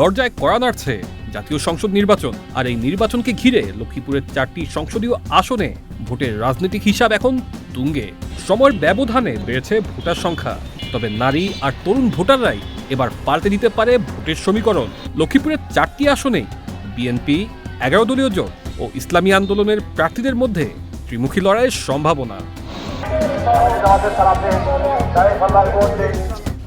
দরজায় কড়া নাড়ছে জাতীয় সংসদ নির্বাচন। আর এই নির্বাচনকে ঘিরে লক্ষ্মীপুরের চারটি সংসদীয় আসনে ভোটের রাজনৈতিক হিসাব এখন তুঙ্গে। সময়ের ব্যবধানে বেড়েছে ভোটার সংখ্যা। তবে নারী আর তরুণ ভোটাররাই এবার পাল্টে দিতে পারে ভোটের সমীকরণ। লক্ষ্মীপুরের চারটি আসনে বিএনপি, এগারো দলীয় জোট ও ইসলামী আন্দোলনের প্রার্থীদের মধ্যে ত্রিমুখী লড়াইয়ের সম্ভাবনা।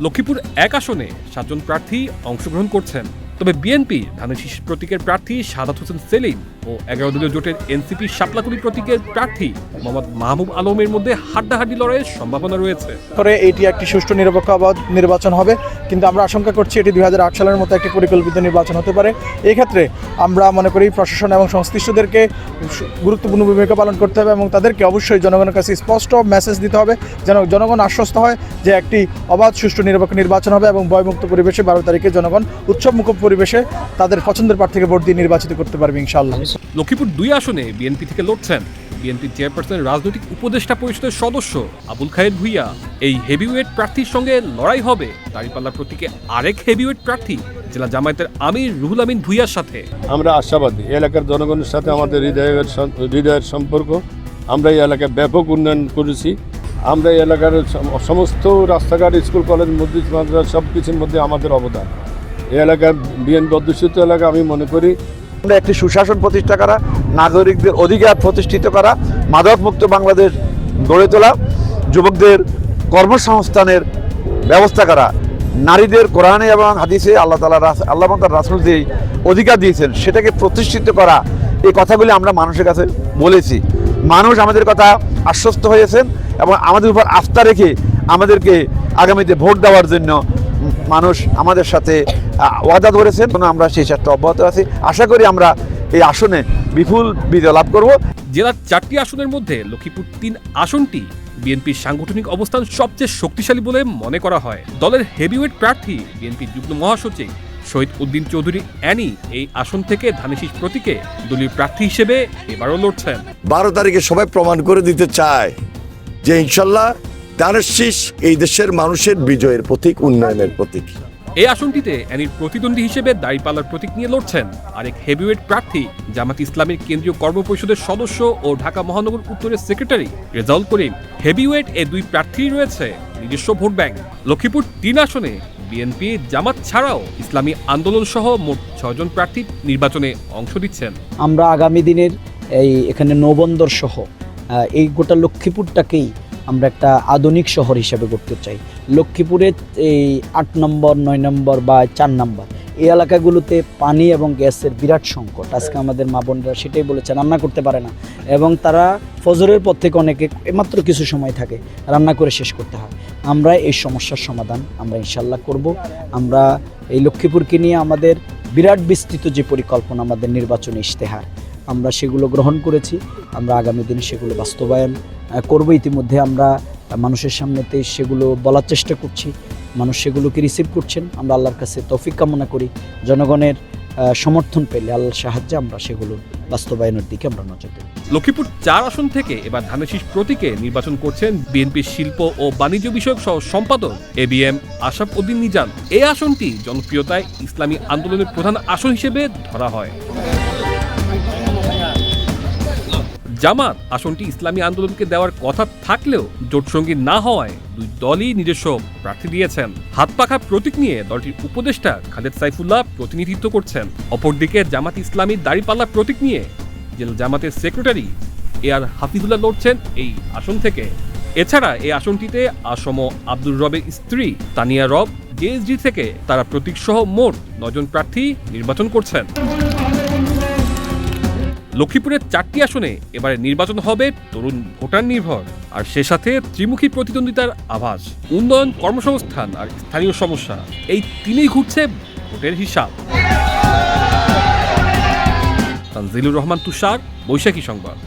লক্ষ্মীপুর এক আসনে সাতজন প্রার্থী অংশগ্রহণ করছেন। তবে বিএনপি ধানের শীষ প্রতীকের প্রার্থী সাদাত হোসেন সেলিম ও এগারো দলীয় জোটের এনসিপি শাপলাকুড়ি প্রতীকের প্রার্থী মোহাম্মদ মাহবুব আলমের মধ্যে হাড্ডাহাড্ডি লড়াইয়ের সম্ভাবনা রয়েছে। করে এটি একটি সুষ্ঠু নিরপেক্ষ নির্বাচন হবে, কিন্তু আমরা আশঙ্কা করছি এটি দুই হাজার আট সালের মতো একটি পরিকল্পিত নির্বাচন হতে পারে। এই ক্ষেত্রে আমরা মনে করি প্রশাসন এবং সংশ্লিষ্টদেরকে গুরুত্বপূর্ণ ভূমিকা পালন করতে হবে এবং তাদেরকে অবশ্যই জনগণের কাছে স্পষ্ট মেসেজ দিতে হবে যেন জনগণ আশ্বস্ত হয় যে একটি অবাধ, সুষ্ঠু, নিরপেক্ষ নির্বাচন হবে এবং ভয়মুক্ত পরিবেশে বারো তারিখে জনগণ উৎসব উৎসবমুখর পরিবেশে তাদের পছন্দের প্রার্থীকে ভোট দিয়ে নির্বাচিত করতে পারবে ইনশাআল্লাহ। লক্ষ্মীপুর দুই আসনে বিএনপি থেকে লড়ছেন। বিএনপি চেয়ারপারসনের রাজনৈতিক উপদেষ্টা পরিষদের সদস্য আবুল খায়ের ভুইয়া। এই হেভিওয়েট প্রার্থীর সঙ্গে লড়াই হবে। দাঁড়িপাল্লা প্রতীকে আরেক হেভিওয়েট প্রার্থী জেলা জামায়াতের আমির রুহুল আমিন ভুইয়ার সাথে। আমরা আশাবাদী। এলাকার জনগণের সাথে আমাদের হৃদয়ের হৃদয়ের সম্পর্ক। আমরা এই এলাকায় ব্যাপক উন্নয়ন করেছি। আমরা এই এলাকার সমস্ত রাস্তাঘাট স্কুল কলেজ মসজিদ মাদ্রাসা সব কিছুর মধ্যে আমাদের অবদান। এই এলাকার বিএনপি অধ্যুষিত এলাকা, আমি মনে করি আমরা একটি সুশাসন প্রতিষ্ঠা করা, নাগরিকদের অধিকার প্রতিষ্ঠিত করা, মাদকমুক্ত বাংলাদেশ গড়ে তোলা, যুবকদের কর্মসংস্থানের ব্যবস্থা করা, নারীদের কোরআনে এবং হাদিসে আল্লাহ তালা আল্লাহ তার রাসুল যে অধিকার দিয়েছেন সেটাকে প্রতিষ্ঠিত করা, এই কথাগুলি আমরা মানুষের কাছে বলেছি। মানুষ আমাদের কথা আশ্বস্ত হয়েছেন এবং আমাদের উপর আস্থা রেখে আমাদেরকে আগামীতে ভোট দেওয়ার জন্য মানুষ আমাদের সাথে ওয়াদা ধরেছেন এবং আমরা সেই চেষ্টা অব্যাহত আছি। আশা করি আমরা এই আসনে বিপুল বিজয় লাভ করব। জেলার চারটি আসনের মধ্যে লক্ষ্মীপুর তিন আসনটি বিএনপির সাংগঠনিক অবস্থান সবচেয়ে শক্তিশালী বলে মনে করা হয়। দলের হেভিওয়েট প্রার্থী বিএনপির যুগ্ম মহাসচিব শহীদ উদ্দিন চৌধুরী অ্যানি এই আসন থেকে ধানেশীষ প্রতীকে দলীয় প্রার্থী হিসেবে এবারও লড়ছেন। বারো তারিখে সবাই প্রমাণ করে দিতে চায় যে ইনশাল্লাহ শীষ এই দেশের মানুষের বিজয়ের প্রতীক উন্নয়নের প্রতীক। এই আসনটিতে অ্যানির প্রতিদ্বন্দ্বী হিসেবে দাঁড়িপাল্লার প্রতীক নিয়ে লড়ছেন আরেক হেভিওয়েট প্রার্থী, জামাত ইসলামের কেন্দ্রীয় কর্ম পরিষদের সদস্য ও ঢাকা মহানগর উত্তরের সেক্রেটারি রেজাউল করিম। হেভিওয়েট এ দুই প্রার্থী রয়েছে নিজস্ব ভোট ব্যাংক। লক্ষ্মীপুর তিন আসনে বিএনপি জামাত ছাড়াও ইসলামী আন্দোলন সহ মোট ছয়জন প্রার্থী নির্বাচনে অংশ দিচ্ছেন আমরা আগামী দিনের এই এখানে নৌবন্দর সহ এই গোটা লক্ষ্মীপুরটাকেই আমরা একটা আধুনিক শহর হিসেবে করতে চাই। লক্ষ্মীপুরের এই আট নম্বর, নয় নম্বর বা চার নম্বর, এই এলাকাগুলোতে পানি এবং গ্যাসের বিরাট সংকট। আজকে আমাদের মা বোনরা সেটাই বলেছে, রান্না করতে পারে না। এবং তারা ফজরের পর থেকে অনেকে মাত্র কিছু সময় থাকে, রান্না করে শেষ করতে হয়। আমরা এই সমস্যার সমাধান আমরা ইনশাল্লাহ করব। আমরা এই লক্ষ্মীপুরকে নিয়ে আমাদের বিরাট বিস্তৃত যে পরিকল্পনা আমাদের নির্বাচনী ইশতেহার আমরা সেগুলো গ্রহণ করেছি, আমরা আগামী দিনে সেগুলো বাস্তবায়ন করব। ইতিমধ্যে আমরা মানুষের সামনেতে সেগুলো বলার চেষ্টা করছি, মানুষ সেগুলোকে রিসিভ করছেন। আমরা আল্লাহর কাছে তৌফিক কামনা করি, জনগণের সমর্থন পেলে আল্লাহর সাহায্যে আমরা সেগুলো বাস্তবায়নের দিকে আমরা নজর দেব লক্ষ্মীপুর চার আসন থেকে এবার ধানেশীষ প্রতীকে নির্বাচন করছেন বিএনপির শিল্প ও বাণিজ্য বিষয়ক সহ সম্পাদক A B M Ashaf Uddin Nizam. এই আসনটি জনপ্রিয়তায় ইসলামী আন্দোলনের প্রধান আসন হিসেবে ধরা হয়। জামাত আসনটি ইসলামী আন্দোলনকে দেওয়ার কথা থাকলেও জোটসঙ্গী না হওয়ায় দুই দলই নিজস্ব প্রার্থী দিয়েছেন। হাত পাখা প্রতীক নিয়ে দলটির উপদেষ্টা খালেদ সাইফুল্লাহ প্রতিনিধিত্ব করছেন। অপরদিকে জামাত ইসলামী দাড়িপাল্লা প্রতীক নিয়ে জেলা জামাতের সেক্রেটারি এ আর হাফিজুল্লাহ লড়ছেন এই আসন থেকে। এছাড়া এই আসনটিতে আসম আব্দুর রবের স্ত্রী তানিয়া রব জেএসডি থেকে তারা প্রতীক সহ মোট নজন প্রার্থী নির্বাচন করছেন। লক্ষ্মীপুরের চারটি আসনে এবারে নির্বাচন হবে তরুণ ভোটার নির্ভর। আর সে সাথে ত্রিমুখী প্রতিদ্বন্দ্বিতার আভাস, উন্নয়ন কর্মসংস্থান আর স্থানীয় সমস্যা, এই তিনেই ঘুরছে ভোটের হিসাব। তানজিলুর রহমান তুষার, বৈশাখী সংবাদ।